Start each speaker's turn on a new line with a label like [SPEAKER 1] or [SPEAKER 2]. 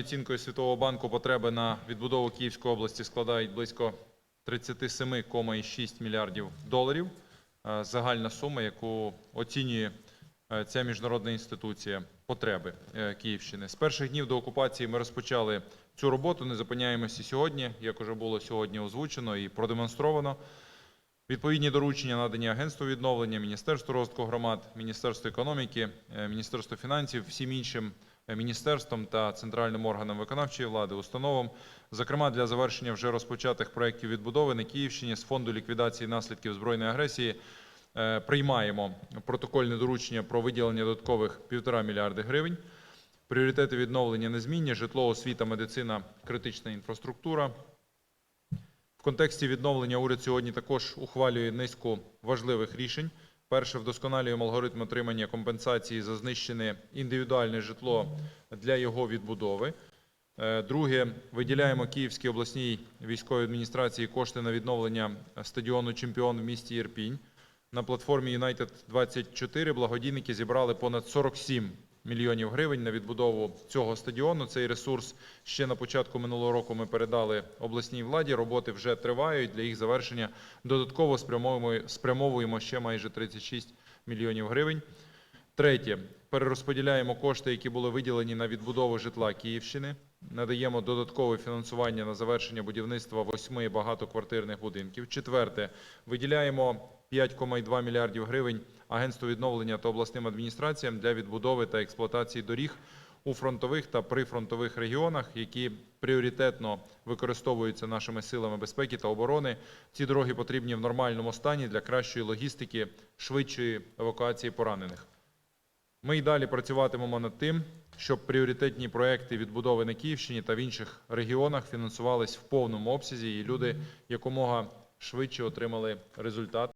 [SPEAKER 1] Оцінкою Світового банку потреби на відбудову Київської області складають близько 37,6 мільярдів доларів. Е, Загальна сума, яку оцінює е, ця міжнародна інституція потреби е, Київщини. З перших днів до окупації ми розпочали цю роботу. Не зупиняємося сьогодні, як уже було сьогодні озвучено і продемонстровано. Відповідні доручення надані Агентству відновлення, Міністерству розвитку громад, Міністерству економіки, Міністерству фінансів, всім іншим е, міністерствам та центральним органам виконавчої влади, установам, зокрема для завершення вже розпочатих проєктів відбудови на Київщині з фонду ліквідації наслідків збройної агресії. е, Приймаємо протокольне доручення про виділення додаткових півтора мільярди гривень. Пріоритети відновлення незмінні: житло, освіта, медицина, критична інфраструктура. В контексті відновлення уряд сьогодні також ухвалює низку важливих рішень. Перше, вдосконалюємо алгоритм отримання компенсації за знищене індивідуальне житло для його відбудови. Е, Друге, виділяємо Київській обласній військовій адміністрації кошти на відновлення стадіону Чемпіон в місті Єрпінь. На платформі United 24 благодійники зібрали понад 47 мільйонів гривень на відбудову цього стадіону. Цей ресурс ще на початку минулого року ми передали обласній владі. Роботи вже тривають. Для їх завершення додатково спрямовуємо, ще майже 36 мільйонів гривень. Третє, перерозподіляємо кошти, які були виділені на відбудову житла Київщини. Надаємо додаткове фінансування на завершення будівництва восьми багатоквартирних будинків. Четверте, виділяємо 5,2 мільярдів гривень Агентству відновлення та обласним адміністраціям для відбудови та експлуатації доріг у фронтових та прифронтових регіонах, які пріоритетно використовуються нашими силами безпеки та оборони. Ці дороги потрібні в нормальному стані для кращої логістики, швидшої евакуації поранених. Ми й далі працюватимемо над тим, щоб пріоритетні проекти відбудови на Київщині та в інших регіонах фінансувались в повному обсязі, і люди якомога швидше отримали результат.